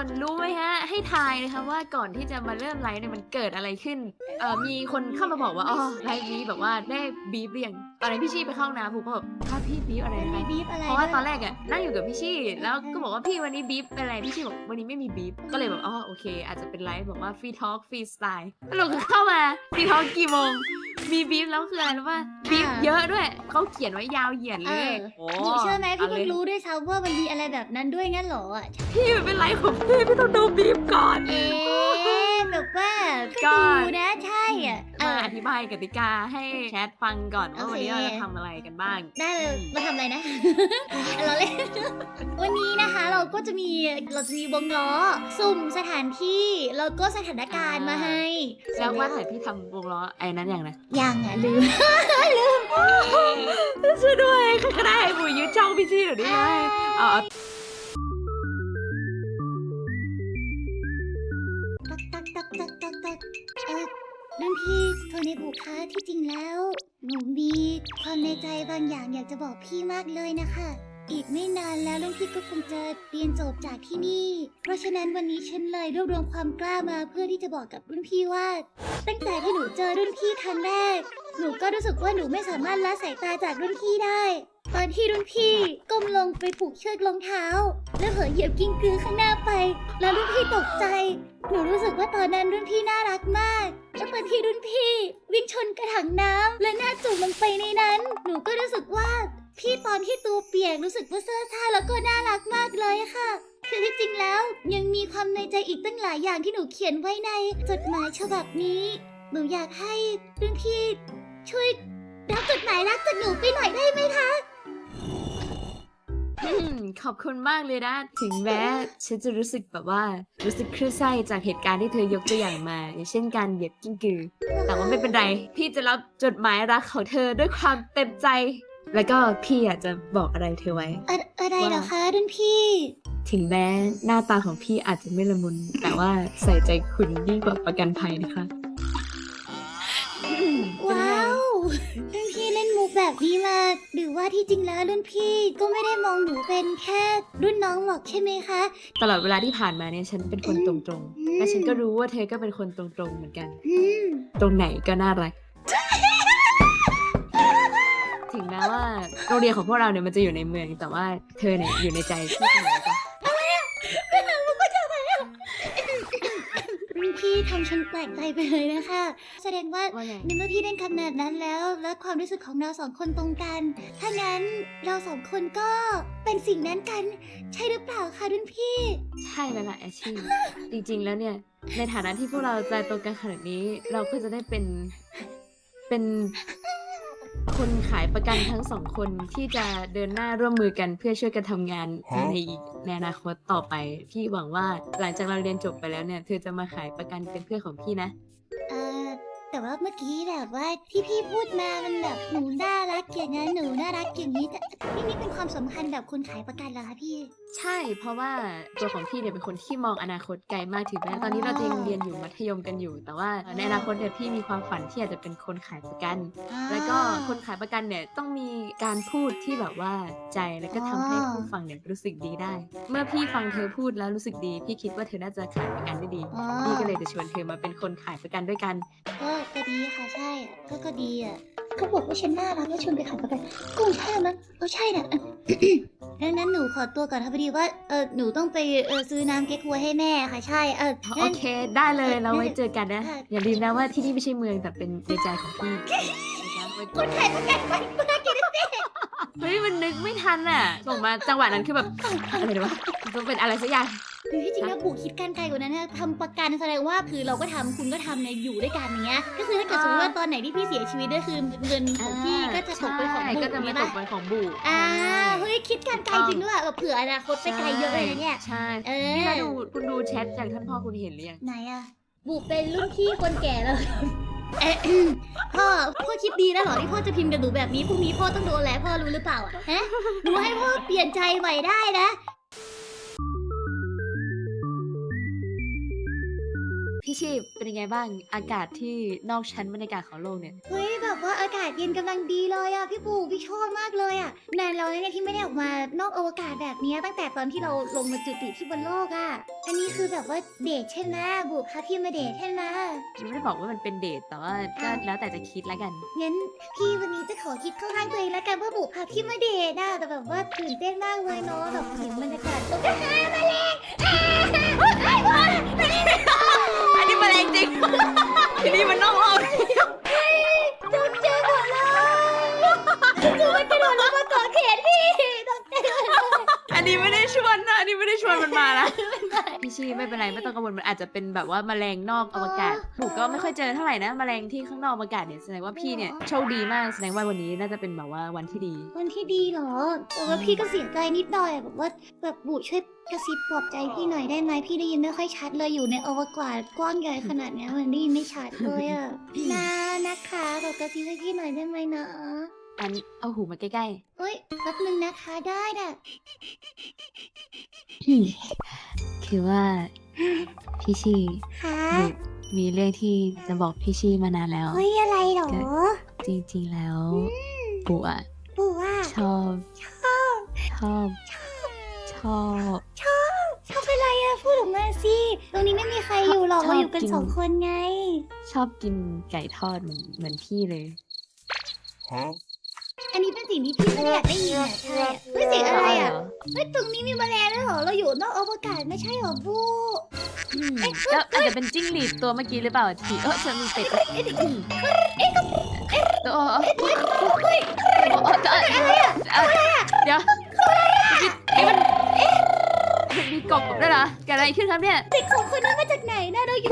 คนรู้ไหมฮะ ให้ทายนะคะว่าก่อนที่จะมาเริ่มไลฟ์เนี่ยมันเกิดอะไรขึ้นเอ่อมีคนเข้ามาบอกว่าอ๋อไลฟ์นี้แบบว่าได้บีบเรียงตอนนั้นพี่ชี่ไปเข้าห้องน้ำผมก็แบบถ้าพี่บีบอะไรมันนะมีคะบีบอะไรเพราะว่าด้วยตอนแรกอะนั่งอยู่กับพี่ชี่แล้วก็บอกว่าพี่วันนี้บีบเป็นอะไรพี่ชี่บอกวันนี้ไม่มีบีบก็เลยแบบอ๋อโอเค อาจจะเป็นไลฟ์บอกว่าฟรีทอล์กฟรีสไตล์แล้วเราก็เข้ามาฟรีทอล์กกี่โมง มีบีบแล้วคืออะไรรู้ป่ะบีบเยอะด้วยเขาเขียนไว้ยาวเหยียดเลยโอ้หนูเชื่อไหมพี่าลเพิ่ยงรู้ด้วยซ้ำว่ามันมีอะไรแบบนั้นด้วยงั้นเหรออะพี่มันเป็นไลฟ์ของพี่พี่ต้องดูบีบก่อน เอ๊ะ แบบว่าก็ก็ดูนะใช่อะเอมาออธิบายกติกาให้แชทฟังก่อนว่าโอวันเคนี้เราจะทำอะไรกันบ้าง ได้เลยอืมมาทำอะไรนะ เราเล่นวันนี้นะคะเราก็จะมีเราจะมีวงล้อสุ่มสถานที่แล้วก็สถานการณ์มาให้แล้วว่าแต่พี่ทำวงล้อไอ้นั้นอย่างนะยังอะลืมช่วยด้วยใครก็ได้บุยยึดช่องพี่ชี่หน่อยดิไงเอาเอ อรุ่นพี่โทเนบุคะที่จริงแล้ว หนูมีความในใจบางอย่างอยากจะบอกพี่มากเลยนะคะ อีกไม่นานแล้วรุ่นพี่ก็คงจะเรียนจบจากที่นี่ เพราะฉะนั้นวันนี้ฉันเลยรวบรวมความกล้ามาเพื่อที่จะบอกกับรุ่นพี่ว่า ตั้งแต่ที่หนูเจอรุ่นพี่ครั้งแรก หนูก็รู้สึกว่าหนูไม่สามารถละสายตาจากรุ่นพี่ได้ ตอนที่รุ่นพี่ก้มลงไปผูกเชือกรองเท้า แล้วเผลอเหยียบกิ้งกือข้างหน้าไป แล้วรุ่นพี่ตกใจ หนูรู้สึกว่าตอนนั้นรุ่นพี่น่ารักมาก แล้วตอนที่รุ่นพี่ วิ่งชนกระถางน้ำและหน้าจุ่มลงไปในนั้น หนูก็รู้สึกว่า พี่ตอนที่ตัวเปียกรู้สึกว่าเสื้อซ่าแล้วก็น่ารักมากเลยค่ะ คือที่จริงแล้วยังมีความในใจอีกตั้งหลายอย่างที่หนูเขียนไว้ในจดหมายฉบับนี้ หนูอยากให้รุ่นพี่ช่วยรับจดหมายรักจากหนูไปหน่อยได้ไหมคะ ขอบคุณมากเลยนะ ถึงแม้ฉันจะรู้สึกแบบว่า รู้สึกคลื่นไส้จากเหตุการณ์ที่เธอยกตัวอย่างมา อย่างเช่นการเหยียบกิ้งกือ แต่ว่าไม่เป็นไร พี่จะรับจดหมายรักของเธอด้วยความเต็มใจ แล้วก็พี่อยากจะบอกอะไรเธอไว้ อะอะไรเหรอคะรุ่นพี่ ถึงแม้หน้าตาของพี่อาจจะไม่ละมุน แต่ว่าใส่ใจคุณยิ่งกว่าประกันภัยนะคะอืมเป็นไงว้าวรุ่นพี่เล่นมุก แบบนี้มา หรือว่าที่จริงแล้วรุ่นพี่ก็ไม่ได้มองหนูเป็นแค่รุ่นน้องหรอกใช่ไหมคะ ตลอดเวลาที่ผ่านมาเนี่ยฉันเป็นคนตรงอืม ๆ และฉันก็รู้ว่าเธอก็เป็นคนตรงๆเหมือนกัน อืม ตรงไหนก็น่ารัก ถึงแม้ว่าโรงเรียนของพวกเราเนี่ยมันจะอยู่ในเมือง แต่ว่าเธอเนี่ยอยู่ในใจพี่เสมอจ้ะ รุ่นพี่ทำ ฉันแปลกใจไปเลยนะคะ แสดงว่าว่าไง ในเมื่อพี่เล่นคำนาดนั้นแล้ว และความรู้สึกของเราสองคนตรงกัน ถ้างั้นเราสองคนก็เป็นสิ่งนั้นกัน ใช่หรือเปล่าคะรุ่นพี่ ใช่แล้วล่ะแอชชี่ จริงๆ แล้วเนี่ย ในฐานะที่พวกเราใจตรงกันขนาดนี้ เราก็จะได้เป็น เป็น คนขายประกันทั้งสองคนที่จะเดินหน้าร่วมมือกันเพื่อช่วยกันทำงานฮะในในอนาคตต่อไป พี่หวังว่าหลังจากเราเรียนจบไปแล้วเนี่ยเธอจะมาขายประกันเป็นเพื่อนของพี่นะเออ แต่ว่าเมื่อกี้แบบว่าที่พี่พูดมามันแบบหนูน่ารักอย่างนั้นหนูน่ารักอย่างนี้แต่นี่นี่เป็นความสำคัญแบบคนขายประกันเหรอคะพี่ ใช่เพราะว่าตัวของพี่เนี่ยเป็นคนที่มองอนาคตไกลมากถึงแม้ตอนนี้เราจะยังเรียนอยู่มัธยมกันอยู่ แต่ว่าในอนาคตเนี่ยพี่มีความฝันที่อยากจะเป็นคนขายประกัน แล้วก็คนขายประกันเนี่ยต้องมีการพูดที่แบบว่าใจแล้วก็ทำให้อ๋อ ผู้ฟังเนี่ยรู้สึกดีได้ เมื่อพี่ฟังเธอพูดแล้วรู้สึกดี พี่คิดว่าเธอน่าจะขายประกันได้ดี อ๋อพี่ก็เลยจะชวนเธอมาเป็นคนขายประกันด้วยกัน ก็ก็ดีค่ะใช่อะก็ก็ดีอะเขาบอกว่าฉันน่ารักแล้วชวนไปขายประกันก็ใช่แล้วมั้งเออใช่นะดังนั้นหนูขอตัวก่อนค่ะพอดีว่าเออหนูต้องไปเออซื้อน้ำเก๊กฮวยให้แม่ค่ะใช่เออโองั้น เค ได้เลยเราไว้เจอกันนะค่ะอย่าลืมนะว่าที่นี่ไม่ใช่เมืองแต่เป็นในใจของพี่นะคะไว้เจคอนกันขายประกันไปเพื่อกินเฮ้ยมันนึกไม่ทันอะส่งมาจังหวะนั้นคือแบบอะไรดีวะต้องเป็นอะไรสักอย่าง หรือที่จริงแล้วปู่คิดการไกลกว่านั้นนะทำประกันแสดงว่าคือเราก็ทำคุณก็ทำในยอยู่ด้วยกันอย่างเงี้ยก็คือถ้าเกิดสมมติว่าตอนไหนที่พี่เสียชีวิตด้วยคือเงินของพี่ก็จะตกเป็นของใช่บุ๋ก็จะมาตกใช่ปเป็นของบุอ่าเฮ้ยคิดการไกลจริงด้วยแบบเผื่ออนาคตไปไกลเยอะเลยนะเนี่ย ใช่เออ นี่เราดูคุณดูแชทจากท่านพ่อคุณเห็นหรือยังไหนอะบุกเป็นรุ่นพี่คนแก่แล้ว เอ๊ะพ่อพ่อคิดดีแล้วเหรอที่พ่อจะพิมพ์กับหนูแบบนี้พรุ่งนี้พ่อต้องโดนแล้วพ่อรู้หรือเปล่าอะฮะหนูให้พ่อเปลี่ยนใจใหม่ได้นะ พี่ชีพเป็นยังไงบ้างอากาศที่นอกชั้นบรรยากาศของโลกเนี่ย เฮ้ยแบบว่าอากาศเย็นกำลังดีเลยอะพี่ปู่พี่ชอบมากเลยอะนานเราเนี่ยที่ไม่ได้ออกมานอกอวกาศแบบเนี้ยตั้งแต่ตอนที่เราลงมาจุติที่บนโลกอะอันนี้คือแบบว่าเดทใช่ไหมบุกพาพี่มาเดทใช่ไหมยังไม่ได้บอกว่ามันเป็นเดทแต่ว่าก็แล้วแต่จะคิดแล้วกัน งั้นพี่วันนี้จะขอคิดเข้าข้างตัวเองแล้วกันว่าบุกพาพี่มาเดทนะแต่แบบว่าตื่นเต้นมากเลยเนาะแบบเห็นบรรยากาศตรงนี้มาเลยอันนี้มาแรง จริง ทีนี้มันนอกรอบ อันนี้ไม่ได้ชวนนะอันนี้ไม่ได้ชวนมันมานะพี่ชีไม่เป็นไรไม่ต้องกังวลมันอาจจะเป็นแบบว่าแมลงนอกอวกาศหนูก็ไม่ค่อยเจอเท่าไหร่นะแมลงที่ข้างนอกอวกาศเนี่ยแสดงว่าพี่เนี่ยโชคดีมากแสดงว่าวันนี้น่าจะเป็นแบบว่าวันที่ดี วันที่ดีเหรอแต่ว่าพี่ก็เสียใจนิดหน่อยอะแบบว่าแบบบุช่วยกระซิบปลอบใจพี่หน่อยได้ไหมพี่ได้ยินไม่ค่อยชัดเลยอยู่ในอวกาศกว้างใหญ่ขนาดเนี้ยมันได้ยินไม่ชัดเลยอะนะนะคะแบบกระซิบให้พี่หน่อยได้ไหมนะ อันเอาหูมาใกล้เอ้ยแป๊บนึงนะคะได้น่ะๆ คือว่า พี่ชีค่ะหนูมีเรื่องที่จะบอกพี่ชีมานานแล้ว เฮ้ยอะไรเหรอ จริงๆแล้วปู่อะปู่ว่าชอบ ชอบ ชอบ ชอบเป็นไรอะพูดออกมาสิ ตรงนี้ไม่มีใครอยู่หรอกชอบเราอยู่กันกิน สองคนไง ชอบกินไก่ทอดเหมือนเหมือนพี่เลย Huh? อันนี้เป็นสิ่งที่พี่ไม่ได้อยากได้ยินอะใช่อะเฮ้ยเสียงอะไรอะเฮ้ยตรงนี้มีแมลงด้วยเหรอเราอยู่นอกอวกาศไม่ใช่เหรอบูอืมแล้วอาจจะเป็นจิ้งหรีดตัวเมื่อกี้หรือเปล่าที่เออจะมีเป็ดเอ๊ะเดี๋ยวเออเออเออเออเดี๋ยวนี่มันมันมีกบด้วยเหรอเกิดอะไรขึ้นครับเนี่ย เด็กสองคนนั้นมาจากไหนนะเราอยู่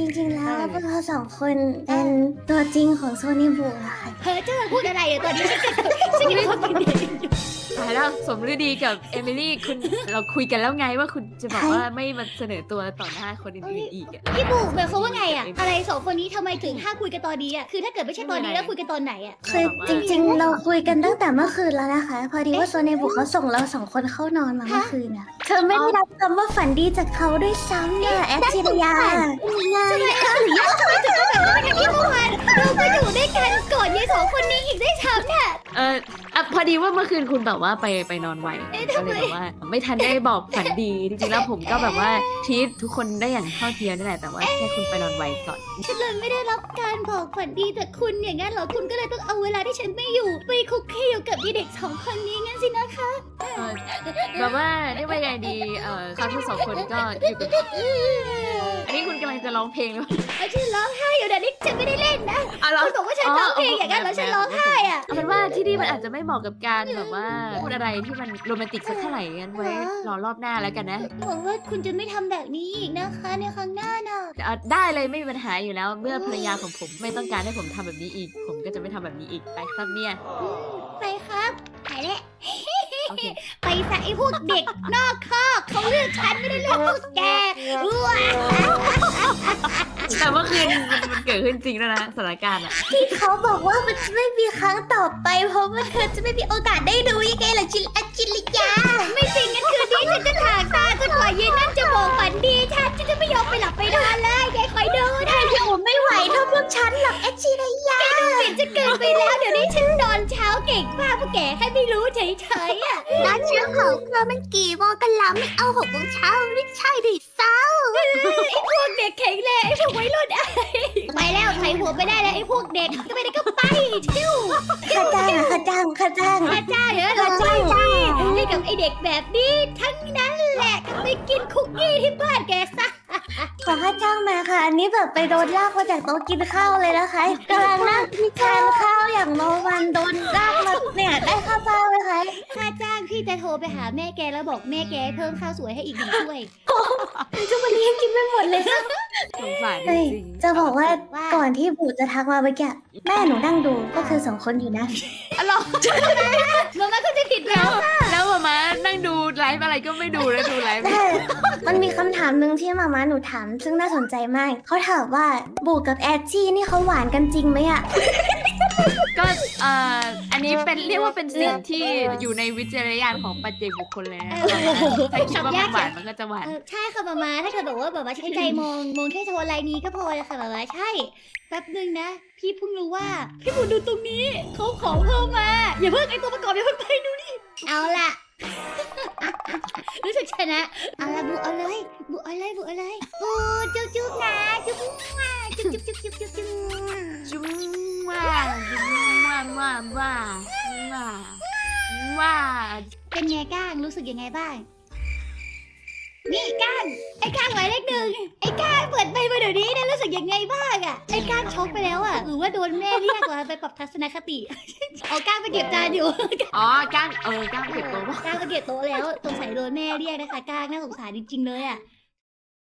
จริงๆ แล้วพวกเราสองคนเป็นตัวจริงของโซนิบุอะค่ะ เฮ้ยเจ้าพูดอะไรอะตอนนี้ฉันก็ฉันก็คนเดียวอยู่ ตายแล้วสมฤดีกับเอมิลี่คุณเราคุยกันแล้วไงว่าคุณจะบอกว่าไม่มาเสนอตัวต่อหน้าคนอื่นๆอีกอะ พี่ปู่หมายความว่าไงอะอะไรสองคนนี้ทำไมถึงห้ามคุยกันตอนนี้อะคือถ้าเกิดไม่ใช่ตอนนี้แล้วคุยกันตอนไหนอะ คือจริงๆ เราคุยกันตั้งแต่เมื่อคืนแล้วนะคะ พอดีว่าโซนิบุเขาส่งเราสองคนเข้านอนมาเมื่อคืนอะเธอไม่ได้รับคำว่าฝันดีจากเขาด้วยซ้ำเนี่ยแอปจิรยาทำไมเออหรือยากทำไมถึงต้องแบบว่าทั้งที่เมื่อวานเราก็อยู่ด้วยกันก่อนยายสองคนนี้อีกได้วยซ้ำเนี่ย เอออะพอดีว่าเมื่อคืนคุณแบบว่าไปไปนอนไวเอ๊ะก็ทำไมเลยแบบว่า ไม่ทันได้บอกฝันดีจริงๆแล้วผมก็แบบว่าทีททุกคนได้อย่างเท่าเทียมนี่แหละแต่ว่าแค่คุณไปนอนไวก่อน ฉันเลยไม่ได้รับการบอกฝันดีจากคุณอย่างนั้นเหรอคุณก็เลยต้องเอาเวลาที่ฉันไม่อยู่ ไปคุกคีอยู่กับยายเด็กสองคนนี้งั้นสินะคะ เออแบบว่าเรียกว่ายังไงดีเออเขาทั้งสองคนก็อยู่กับอันนี้คุณกำลังจะร้องเพลงหรือเปล่า เอาฉันร้องไห้อยู่เดี๋ยวนี้ฉันไม่ได้เล่นนะอะเราคุณบอกว่าฉันร้องเพลงอย่างนั้นแล้วฉันร้องไห้อะเอาเป็นว่าที่นี่มันอาจจะไม่เหมาะกับการแบบว่าพูดอะไรที่มันโรแมนติกสักเท่าไหร่งั้นไว้รอรอบหน้าแล้วกันนะหวังว่าคุณจะไม่ทำแบบนี้อีกนะคะ ในครั้งหน้าน่ะเอ่อได้เลยไม่มีปัญหาอยู่แล้ว เมื่อภรรยาของผมไม่ต้องการให้ผมทำแบบนี้อีก ผมก็จะไม่ทำแบบนี้อีกไปครับเนี่ย ไปครับไปแล้วโอเค ไปซะไอ้พวกเด็กนอกคอกเขาเลือกฉันไม่ได้เลือกพวกแกว้า แต่เมื่อคืนมันมันเกิดขึ้นจริงแล้วนะสถานการณ์อะที่เขาบอกว่ามันจะไม่มีครั้งต่อไป เพราะว่าเธอจะไม่มีโอกาสได้ดูยังไงล่ะจิรแอปจิรยา ไม่จริงงั้นคืนนี้ฉันจะถากตาจนกว่าเย็นนั่นจะบอกฝันดีฉันฉันจะไม่ยอมไปหลับไปนอนเลยยายคอยดูนะอยู่ไม่ไหวเท่าพวกฉันหรอกแอปจิรยาเปลี่ยนจะเกินไปแล้ว เดี๋ยวนี้ฉันนอนเช้าเก่งมากพวกแกแค่ไม่รู้ เฉยๆอะร้านเชื้อของเธอมันกี่โมงกันล่ะไม่เอาหกโมงเช้าไม่ใช่ดิซ้าพวกเด็กแข็งแรงไอ้พวกวัยรุ่นไอ้ไปแล้วใส่หัวไปได้แล้วไอ้พวกเด็กก็ไปไหนก็ไปชิวข้าจ้างอะข้าจ้างข้าจ้างพระเจ้าเดี๋ยวเราจ้างที่ให้กับไอ้เด็กแบบนี้ทั้งนั้นแหละก็ไปกินคุกกี้ที่บ้านแกซะ ขอค่าจ้างมาค่ะ อันนี้แบบไปโดนลากมาจากโต๊ะกินข้าวเลยนะคะกำลังนั่งพิจารณ์ข้าวอย่างเมามันโดนลากมาเนี่ย คะค่าจ้างพี่จะโทรไปหาแม่แกแล้วบอกแม่แกเพิ่มข้าวสวยให้อีกหนึ่งถ้วยจะมาเลี้ยงกินไม่หมดเลยสงสารจเฮ้ยริงจะบอกว่าว่าก่อนที่บูจะทักมาเมื่อกี้แม่หนูนั่งดูก็คือสองคนอยู่นะ ๆอ๋อเหรอมาม่าก็จะผิดแล้ว แล้วมามานั่งดูไลฟ์อะไรก็ไม่ดูแล้วดูไลฟ์แต่มันมีคำถามหนึ่งที่มาม่าหนูถาม ซึ่งน่าสนใจมาก เขาถามว่าบูกับแอดจี้นี่เขาหวานกันจริงไหมอะ ก็เอ่ออันนี้เป็นเรียกว่าเป็นสิ่งที่อยู่ในวิจารณญาณของปัจเจกบุคคลเลยนะถ้าคิดว่ามันหวานมันก็จะหวาน เออใช่ค่ะมามาถ้าเกิดบอกว่าแบบว่าใช้ใจมองมองแค่โทรไลน์นี้ก็พอเลยค่ะแบบว่าใช่ แป๊บนึงนะ พี่เพิ่งรู้ว่า พี่บุญดูตรงนี้เขาขอเพิ่มมา อย่าเพิ่งไอตัวประกอบอย่าเพิ่งไปดูดิเอาล่ะ รู้สึกชนะเอาละบุเอาเลยบุเอาเลยบุเอาเลยบุจุ๊บจุ๊บนะจุ๊บมาจุ๊บจุ๊บจุ๊บจุ๊บจุ๊บจุ๊บจุ๊ม ว่าว่าว่าว่าว่าว่าเป็นไงก้างรู้สึกยังไงบ้าง นี่ก้างไอ้ก้างหมายเลขหนึ่งไอ้ก้างเปิดไปมาเดี๋ยวนี้นะรู้สึกยังไงบ้างอะไอ้ก้างช็อกไปแล้วอะหรือว่าโดนแม่เรียกว่าไปปรับทัศนคติ เอาก้างไปเก็บจานอยู่ อ๋อก้างเออก้างเก็บโตัวก้างไปเก็บโต๊ะแล้วสงสัยโดนแม่เรียกนะคะก้างน่าสงสารจริงๆเลยอะ